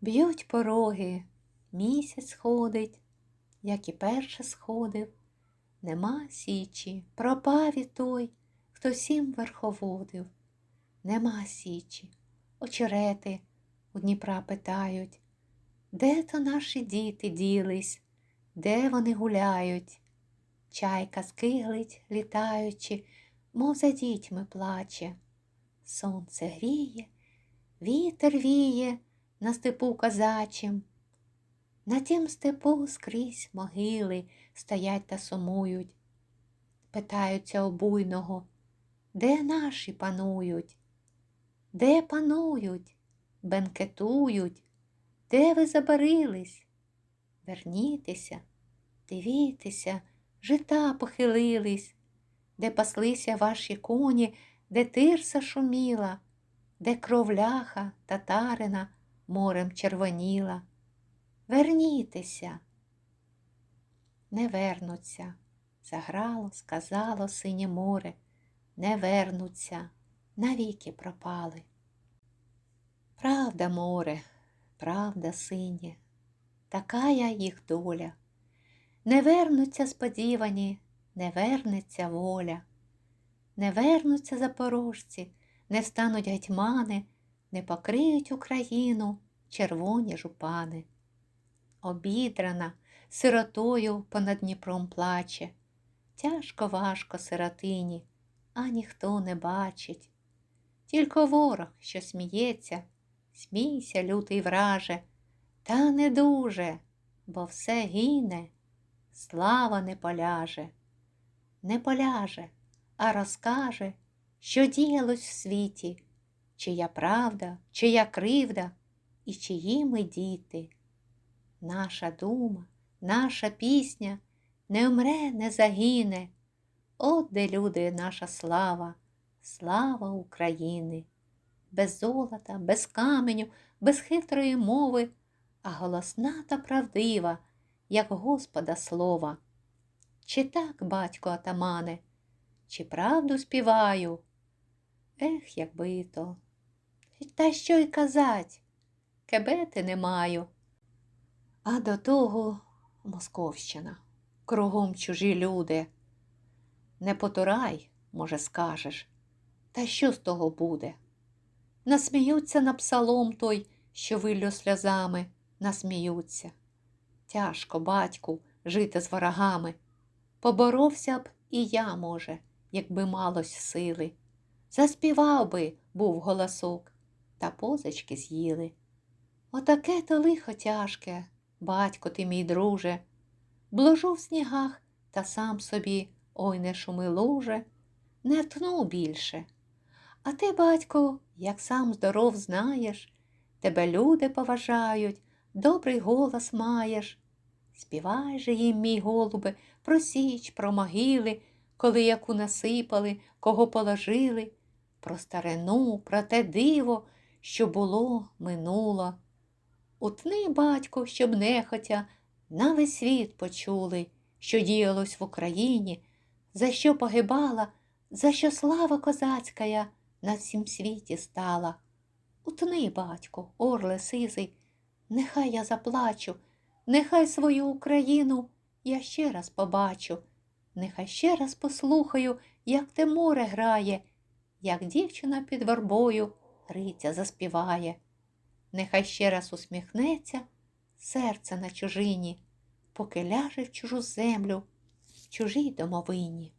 Б'ють пороги, місяць сходить, як і перше сходив. Нема січі, пропав і той, хто сім верховодив. Нема січі, очерети у Дніпра питають, де то наші діти ділись, де вони гуляють? Чайка скиглить, літаючи, мов за дітьми плаче. Сонце гріє, вітер віє на степу козачим. На тім степу скрізь могили стоять та сумують. Питаються обуйного, де наші панують? Де панують, бенкетують, де ви забарились? Вернітеся, дивіться, жита похилились, де паслися ваші коні, де тирса шуміла, де кров ляха татарина морем червоніла. Вернітеся, не вернуться, заграло, сказало синє море, не вернуться, навіки пропали. Правда, море, правда, синє, така я їх доля. Не вернуться сподівані, не вернеться воля, не вернуться запорожці, не стануть гетьмани, не покриють Україну червоні жупани. Обідрана, сиротою понад Дніпром плаче. Тяжко важко сиротині, а ніхто не бачить. Тільки ворог, що сміється, смійся, лютий враже, та не дуже, бо все гине, слава не поляже, не поляже, а розкаже, що діялось в світі, чия правда, чия кривда і чиї ми діти. Наша дума, наша пісня не вмре, не загине. От де люди наша слава, слава України, без золота, без каменю, без хитрої мови, а голосна та правдива, як Господа слова. Чи так, батько атамане, чи правду співаю? Ех, якби то. Та що й казать, кебети не маю. А до того Московщина, кругом чужі люди. Не потурай, може, скажеш, та що з того буде? Насміються на псалом той, що виллю сльозами, насміються. Тяжко, батьку, жити з ворогами. Поборовся б і я, може, якби малось сили. Заспівав би, був голосок, та позички з'їли. Отаке то лихо тяжке, батько ти мій друже, Блужу в снігах та сам собі, ой не шуми луже, не тну більше. А ти, батько, як сам здоров знаєш, тебе люди поважають, добрий голос маєш. Співай же їм, мій голубе, про січ, про могили, коли яку насипали, кого положили, про старину, про те диво, що було, минуло. Утни, батько, щоб нехотя на весь світ почули, що діялось в Україні, за що погибала, за що слава козацька на всім світі стала. Утни, батько, орле сизий, нехай я заплачу, нехай свою Україну я ще раз побачу, нехай ще раз послухаю, як те море грає, як дівчина під вербою Гриця заспіває. Нехай ще раз усміхнеться серце на чужині, поки ляже в чужу землю, в чужій домовині.